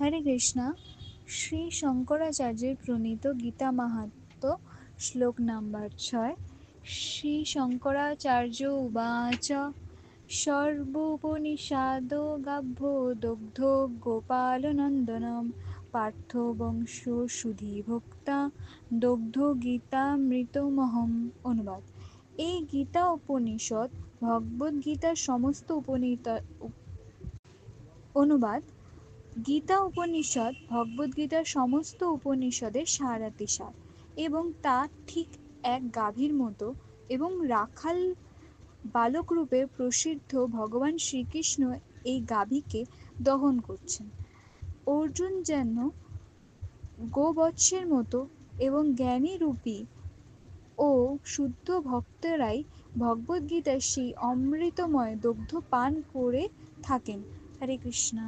হরে কৃষ্ণা। শ্রী শঙ্করাচার্যের প্রণীত গীতা মাহাত্ম শ্লোক নাম্বার ছয়। শ্রী শঙ্করাচার্য উবাচ। সর্বোপনিষাদ গাভ্য দগ্ধ গোপালনন্দনম পার্থ বংশ সুধীভোক্তা দগ্ধ গীতা গীতামৃতমহম অনুবাদ। এই গীতা উপনিষদ ভগবদ্গীতার সমস্ত উপনীত অনুবাদ গীতা উপনিষদ ভগবদ্গীতার সমস্ত উপনিষদের সারাতিসার এবং তা ঠিক এক গাভীর মতো এবং রাখাল বালকরূপে প্রসিদ্ধ ভগবান শ্রীকৃষ্ণ এই গাভীকে দহন করছেন। অর্জুন যেন গোবৎসের মতো এবং জ্ঞানী রূপী ও শুদ্ধ ভক্তরাই ভগবদ্গীতার সেই অমৃতময় দগ্ধ পান করে থাকেন। হরে কৃষ্ণা।